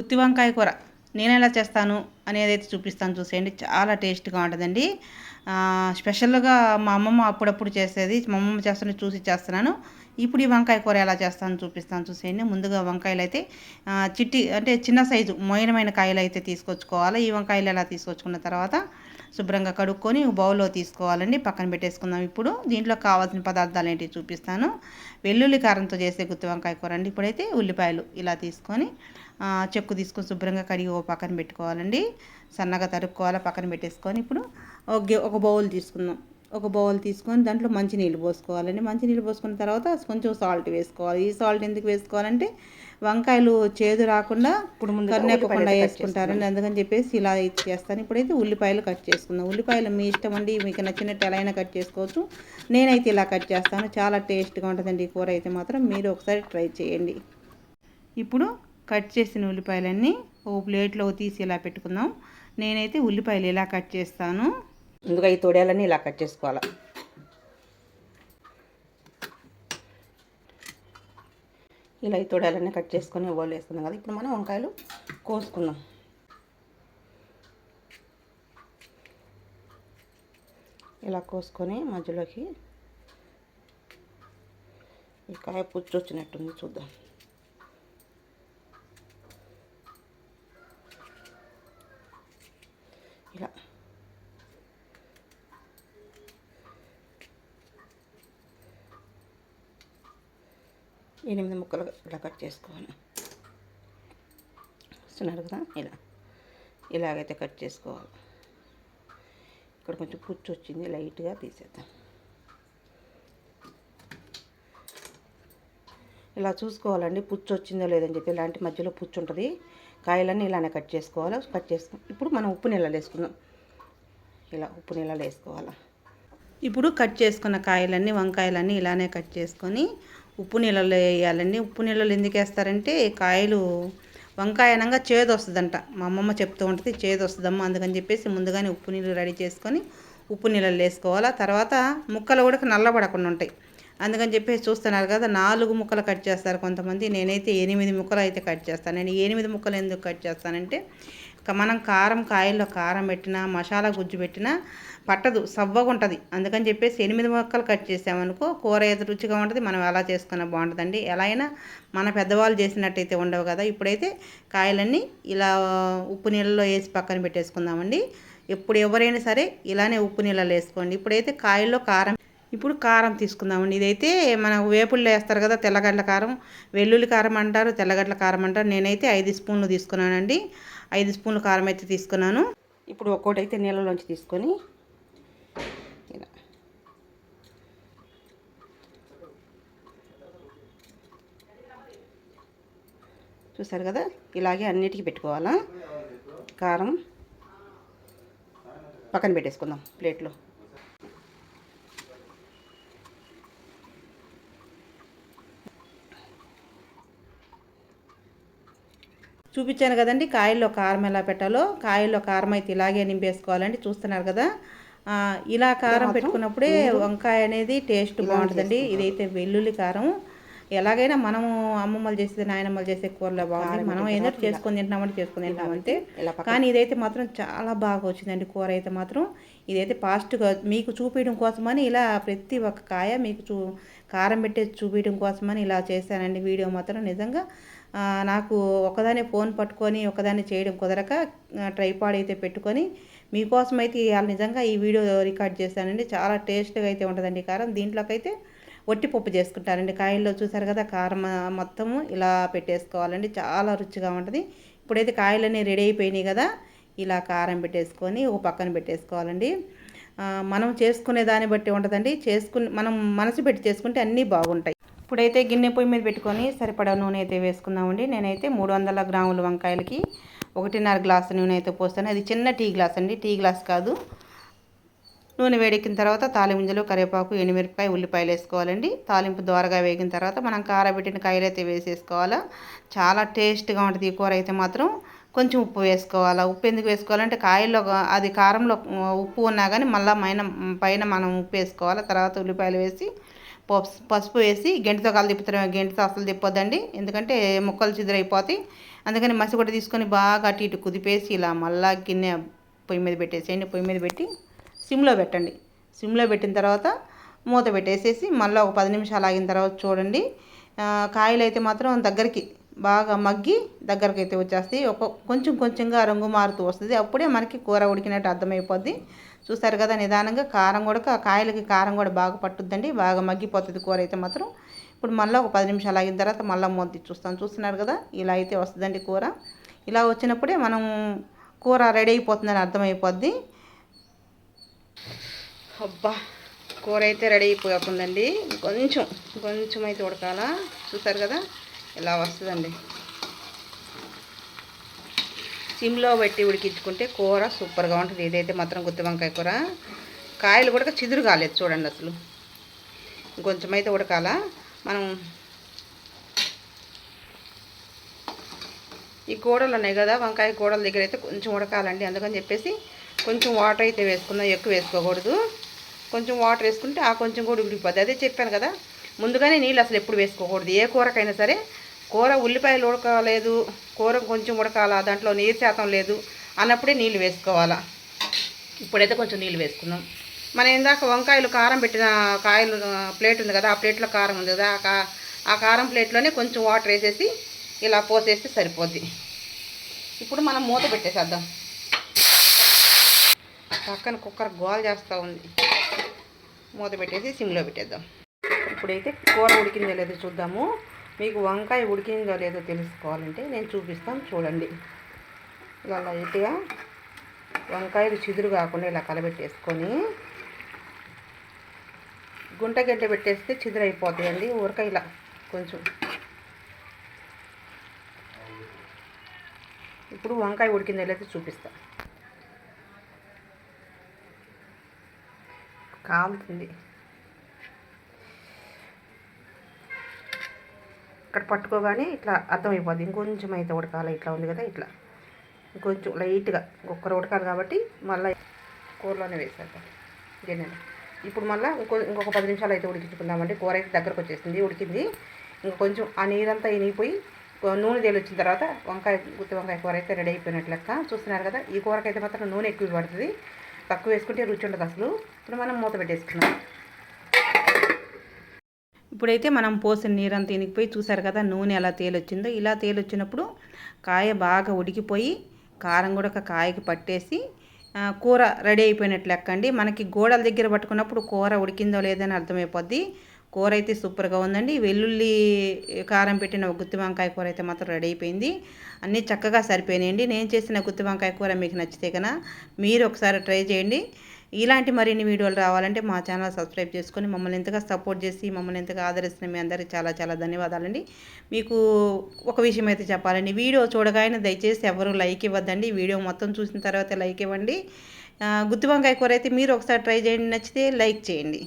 గుత్తి వంకాయ కూర. నేను ఎలా చేస్తాను అనేది అయితే చూపిస్తాను చూసేయండి. చాలా టేస్ట్గా ఉంటుందండి. స్పెషల్గా మా అమ్మమ్మ అప్పుడప్పుడు చేసేది మా అమ్మమ్మ చేస్తుంటే చూసి చేస్తున్నాను. ఇప్పుడు ఈ వంకాయ కూర ఎలా చేస్తాను చూపిస్తాను చూసేయండి. ముందుగా వంకాయలు అయితే చిట్టి అంటే చిన్న సైజు మోయనమైన కాయలు అయితే తీసుకొచ్చుకోవాలి. ఈ వంకాయలు ఎలా తీసుకొచ్చుకున్న తర్వాత శుభ్రంగా కడుక్కొని బౌల్లో తీసుకోవాలండి. పక్కన పెట్టేసుకుందాం ఇప్పుడు. దీంట్లో కావాల్సిన పదార్థాలు ఏంటి చూపిస్తాను. వెల్లుల్లి కారంతో చేసే గుత్తి వంకాయ కూర అండి. ఇప్పుడైతే ఉల్లిపాయలు ఇలా తీసుకొని చెక్కు తీసుకొని శుభ్రంగా కడిగి ఓ పక్కన పెట్టుకోవాలండి. సన్నగా తరుక్కోవాలి పక్కన పెట్టేసుకొని ఇప్పుడు ఒక బౌల్ తీసుకుందాం. ఒక బౌల్ తీసుకొని దాంట్లో మంచినీళ్ళు పోసుకోవాలండి. మంచినీళ్ళు పోసుకున్న తర్వాత కొంచెం సాల్ట్ వేసుకోవాలి. ఈ సాల్ట్ ఎందుకు వేసుకోవాలంటే వంకాయలు చేదు రాకుండా ఇప్పుడు కన్నెక్కకుండా వేసుకుంటారండి అందుకని చెప్పేసి ఇలా చేస్తాను. ఇప్పుడైతే ఉల్లిపాయలు కట్ చేసుకుందాం. ఉల్లిపాయలు మీ ఇష్టం అండి మీకు నచ్చినట్టు ఎలా అయినా కట్ చేసుకోవచ్చు. నేనైతే ఇలా కట్ చేస్తాను. చాలా టేస్ట్గా ఉంటుందండి ఈ కూర అయితే మాత్రం. మీరు ఒకసారి ట్రై చేయండి. ఇప్పుడు కట్ చేసిన ఉల్లిపాయలన్నీ ఓ ప్లేట్లో తీసి ఇలా పెట్టుకుందాం. నేనైతే ఉల్లిపాయలు ఇలా కట్ చేస్తాను. ముందుగా ఈ తొడేలన్నీ ఇలా కట్ చేసుకోవాలి. ఇలా ఈ తొడేలన్నీ కట్ చేసుకొని ఓళ్ళు వేసుకున్నాం కదా. ఇప్పుడు మనం వంకాయలు కోసుకుందాం. ఇలా కోసుకొని మధ్యలోకి ఈ కాయ పుచ్చు వచ్చినట్టుంది చూద్దాం ఇలా ఎనిమిది ముక్కలు ఇలా కట్ చేసుకోవాలి. చూస్తున్నారు కదా? ఇలా. ఇలాగైతే కట్ చేసుకోవాలి. ఇక్కడ కొంచెం పుచ్చు వచ్చింది లైట్గా తీసేద్దాం. ఇలా చూసుకోవాలండి పుచ్చు వచ్చిందో లేదని చెప్పి. ఇలాంటి మధ్యలో పుచ్చు ఉంటుంది. కాయలన్నీ ఇలానే కట్ చేసుకోవాలి. కట్ చేసుకుని ఇప్పుడు మనం ఉప్పు నీళ్ళలో వేసుకుందాం. ఇలా ఉప్పు నీళ్ళలో వేసుకోవాలి. ఇప్పుడు కట్ చేసుకున్న కాయలన్నీ వంకాయలన్నీ ఇలానే కట్ చేసుకొని ఉప్పు నీళ్ళలో వేయాలండి. ఉప్పు నీళ్ళలో ఎందుకు వేస్తారంటే కాయలు వంకాయ అనగా చేదు వస్తుందంట. మా అమ్మమ్మ చెప్తూ ఉంటుంది చేదు వస్తుందమ్మ అందుకని చెప్పేసి ముందుగానే ఉప్పు నీళ్ళు రెడీ చేసుకొని ఉప్పు నీళ్ళలో వేసుకోవాలా. తర్వాత ముక్కలు కూడా నల్లబడకుండా ఉంటాయి. అందుకని చెప్పేసి చూస్తున్నారు కదా నాలుగు ముక్కలు కట్ చేస్తారు కొంతమంది. నేనైతే ఎనిమిది ముక్కలు అయితే కట్ చేస్తాను. నేను ఎనిమిది ముక్కలు ఎందుకు కట్ చేస్తానంటే మనం కారం కాయల్లో కారం పెట్టినా మసాలా గుజ్జు పెట్టినా పట్టదు సవ్వగా ఉంటుంది. అందుకని చెప్పేసి ఎనిమిది మొక్కలు కట్ చేసామనుకో కూర ఏది రుచిగా ఉంటుంది మనం ఎలా చేసుకున్నా బాగుంటుందండి. ఎలా అయినా మన పెద్దవాళ్ళు చేసినట్టయితే ఉండవు కదా. ఇప్పుడైతే కాయలన్నీ ఇలా ఉప్పు నీళ్ళలో వేసి పక్కన పెట్టేసుకుందామండి. ఎప్పుడు ఎవరైనా సరే ఇలానే ఉప్పు నీళ్ళలో వేసుకోండి. ఇప్పుడైతే కాయల్లో కారం ఇప్పుడు కారం తీసుకుందామండి. ఇదైతే మన వేపుళ్ళు వేస్తారు కదా తెల్లగడ్డల కారం వెల్లుల్లి కారం అంటారు తెల్లగడ్డల కారం అంటారు. నేనైతే ఐదు స్పూన్లు తీసుకున్నానండి. ఐదు స్పూన్లు కారం అయితే తీసుకున్నాను. ఇప్పుడు ఒక్కోటి అయితే నీళ్ళలోంచి తీసుకొని చూసారు కదా ఇలాగే అన్నిటికీ పెట్టుకోవాలా? కారం. పక్కన పెట్టేసుకుందాం ప్లేట్లో. చూపించాను కదండి. కాయల్లో కారం ఎలా పెట్టాలో కాయల్లో కారం అయితే ఇలాగే నింపేసుకోవాలండి. చూస్తున్నారు కదా. ఇలా కారం పెట్టుకున్నప్పుడే వంకాయ అనేది టేస్ట్ బాగుంటుందండి. ఇదైతే వెల్లుల్లి కారం. ఎలాగైనా మనము అమ్మమ్మలు చేసేది నాయనమ్మలు చేసే కూరలో బాగుంటుంది మనం ఏదో చేసుకొని తింటున్నామంటే చేసుకొని తింటామంటే కానీ ఇదైతే మాత్రం చాలా బాగా వచ్చిందండి కూర అయితే మాత్రం. ఇదైతే ఫాస్ట్గా మీకు చూపించడం కోసమని ఇలా ప్రతి ఒక్క కాయ మీకు చూ కారం పెట్టే చూపించడం కోసమని ఇలా చేశానండి. వీడియో మాత్రం నిజంగా నాకు ఒకదాని ఫోన్ పట్టుకొని ఒకదాన్ని చేయడం కుదరక ట్రైపాడ్ అయితే పెట్టుకొని మీకోసం అయితే ఇవాళ నిజంగా ఈ వీడియో రికార్డ్ చేశానండి. చాలా టేస్ట్గా అయితే ఉంటుందండి కారం. దీంట్లోకైతే వట్టి పప్పు చేసుకుంటారండి కాయల్లో చూసారు కదా కారం మొత్తము ఇలా పెట్టేసుకోవాలండి. చాలా రుచిగా ఉంటుంది. ఇప్పుడైతే కాయలన్నీ రెడీ అయిపోయినాయి కదా ఇలా కారం పెట్టేసుకొని ఒక పక్కన పెట్టేసుకోవాలండి. మనం చేసుకునే దాన్ని బట్టి ఉంటుందండి. చేసుకుని మనం మనసు పెట్టి చేసుకుంటే అన్నీ బాగుంటాయి. ఇప్పుడైతే గిన్నె పొయ్యి మీద పెట్టుకొని సరిపడా నూనె అయితే వేసుకుందామండి. నేనైతే మూడు వందల గ్రాముల వంకాయలకి ఒకటిన్నర గ్లాసు నూనె అయితే పోస్తాను. అది చిన్న టీ గ్లాస్ అండి. టీ గ్లాస్ కాదు. నూనె వేడెక్కిన తర్వాత తాలింపులు కరివేపాకు ఎండుమిరపకాయ ఉల్లిపాయలు వేసుకోవాలండి. తాలింపు ద్వారగా వేగిన తర్వాత మనం కారబెట్టిన కాయలు అయితే వేసేసుకోవాలా. చాలా టేస్ట్గా ఉంటుంది ఈ కూర అయితే మాత్రం. కొంచెం ఉప్పు వేసుకోవాలి? ఉప్పు ఎందుకు వేసుకోవాలంటే కాయల్లో అది కారంలో ఉప్పు ఉన్నా కానీ మళ్ళీ పైన పైన మనం ఉప్పు వేసుకోవాలి? తర్వాత ఉల్లిపాయలు వేసి పసుపు వేసి గెంటితో కాలు తిప్పుతారు గెంటితో అసలు తిప్పొద్దండి. ఎందుకంటే ముక్కలు చిదిరైపోతాయి. అందుకని మసిగొడ్డ తీసుకొని బాగా అటు ఇటు కుదిపేసి ఇలా మళ్ళా గిన్నె పొయ్యి మీద పెట్టేసేయండి. పొయ్యి మీద పెట్టి సిమ్లో పెట్టండి. సిమ్లో పెట్టిన తర్వాత మూత పెట్టేసేసి మళ్ళీ ఒక పది నిమిషాలు ఆగిన తర్వాత చూడండి. కాయలు అయితే మాత్రం దగ్గరికి బాగా మగ్గి దగ్గరకు అయితే వచ్చేస్తాయి. ఒక కొంచెం కొంచెంగా రంగు మారుతూ వస్తుంది. అప్పుడే మనకి కూర ఉడికినట్టు అర్థమైపోద్ది. చూస్తారు కదా నిదానంగా కారం కూడా కాయలకి కారం కూడా బాగా పట్టుద్దండి. బాగా మగ్గిపోతుంది కూర అయితే మాత్రం. ఇప్పుడు మళ్ళీ ఒక పది నిమిషాలు ఆగిన తర్వాత మళ్ళీ మూత చూస్తాం. చూస్తున్నారు కదా ఇలా అయితే వస్తుందండి కూర. ఇలా వచ్చినప్పుడే మనం కూర రెడీ అయిపోతుందని అర్థమైపోద్ది. అబ్బా కూర అయితే రెడీ అయిపోతుందండి. కొంచెం కొంచెం అయితే ఉడకాల? చూసారు కదా ఇలా వస్తుందండి? సిమ్లో పెట్టి ఉడికించుకుంటే కూర సూపర్గా ఉంటుంది. ఇదైతే మాత్రం గుత్తి వంకాయ కూర. కాయలు కూడా చిదురు కాలేదు చూడండి అసలు. కొంచెం అయితే ఉడకాల. మనం ఈ కూడలు ఉన్నాయి కదా వంకాయ కూడల దగ్గర అయితే కొంచెం ఉడకాలండి. అందుకని చెప్పేసి కొంచెం వాటర్ అయితే వేసుకుందాం. ఎక్కువ వేసుకోకూడదు. కొంచెం వాటర్ వేసుకుంటే ఆ కొంచెం కూడా ఉడికిపోద్ది అదే చెప్పాను కదా ముందుగానే నీళ్ళు అసలు ఎప్పుడు వేసుకోకూడదు. ఏ కూరకైనా సరే కూర ఉల్లిపాయలు ఉడకలేదు కూర కొంచెం ఉడకాల దాంట్లో నీరు శాతం లేదు అన్నప్పుడే నీళ్ళు వేసుకోవాలా. ఇప్పుడైతే కొంచెం నీళ్ళు వేసుకుందాం మనం ఇందాక వంకాయలు కారం పెట్టిన కాయలు ప్లేట్ ఉంది కదా ఆ ప్లేట్లో కారం ఉంది కదా ఆ కా- ఆ కారం ప్లేట్లోనే కొంచెం వాటర్ వేసేసి ఇలా పోసేస్తే సరిపోద్ది. ఇప్పుడు మనం మూత పెట్టేసేద్దాం. పక్కన కుక్కర్ గోల్ చేస్తూ ఉంది. మూత పెట్టేసి సిమ్లో పెట్టేద్దాం. ఇప్పుడైతే కూర ఉడికిందో లేదో చూద్దాము. మీకు వంకాయ ఉడికిందో లేదో తెలుసుకోవాలంటే నేను చూపిస్తాను చూడండి. ఇలా లైట్గా వంకాయలు చిదురు కాకుండా ఇలా కలబెట్టేసుకొని గుంటగడ్డ పెట్టేస్తే చిదురు అయిపోతాయండి ఊరక ఇలా కొంచెం. ఇప్పుడు వంకాయ ఉడికిందో లేదో చూపిస్తా. కాలుతుంది. ఇక్కడ పట్టుకోగానే ఇట్లా అర్థమైపోద్ది. ఇంకొంచెం అయితే ఉడకాలి. ఇట్లా ఉంది కదా ఇట్లా. ఇంకొంచెం లైట్గా ఒక్కరు ఉడకాలి కాబట్టి మళ్ళీ కూరలోనే వేసేద్దాం. గిన్నెలో. ఇప్పుడు మళ్ళీ ఇంకో ఇంకొక పది నిమిషాలు అయితే ఉడికించుకుందామండి కూర అయితే దగ్గరకు వచ్చేసింది ఉడికింది. ఇంకా కొంచెం ఆ నీరంతా ఇనిగిపోయి నూనె తేలి వచ్చిన తర్వాత వంకాయ గుత్తి వంకాయ కూర అయితే రెడీ అయిపోయినట్లు లెక్క. చూస్తున్నారు కదా ఈ కూరకైతే మాత్రం నూనె ఎక్కువ పడుతుంది. తక్కువ వేసుకుంటే రుచి ఉండదు అసలు. ఇప్పుడు మనం మూత పెట్టేసుకున్నాం ఇప్పుడైతే మనం పోసిన నీరంతా ఇనికిపోయి చూసారు కదా నూనె ఎలా తేలొచ్చిందో. ఇలా తేలొచ్చినప్పుడు కాయ బాగా ఉడికిపోయి కారం కూడా ఒక కాయకి పట్టేసి కూర రెడీ అయిపోయినట్లు లెక్కండి. మనకి గోడల దగ్గర పట్టుకున్నప్పుడు కూర ఉడికిందో లేదని అర్థమైపోద్ది. కూర అయితే సూపర్గా ఉందండి. వెల్లుల్లి కారం పెట్టిన గుత్తి వంకాయ కూర అయితే మాత్రం రెడీ అయిపోయింది. అన్నీ చక్కగా సరిపోయినాయండి. నేను చేసిన గుత్తి వంకాయ కూర మీకు నచ్చితే కనుక మీరు ఒకసారి ట్రై చేయండి. ఇలాంటి మరిన్ని వీడియోలు రావాలంటే మా ఛానల్ సబ్స్క్రైబ్ చేసుకొని మమ్మల్ని ఎంతగా సపోర్ట్ చేసి మమ్మల్ని ఎంతగా ఆదరిస్తున్న మీ అందరికీ చాలా చాలా ధన్యవాదాలండి. మీకు ఒక విషయం అయితే చెప్పాలండి. వీడియో చూడగానే దయచేసి ఎవరు లైక్ ఇవ్వద్దండి. వీడియో మొత్తం చూసిన తర్వాత లైక్ ఇవ్వండి. గుత్తి వంకాయ కూర అయితే మీరు ఒకసారి ట్రై చేయండి. నచ్చితే లైక్ చేయండి.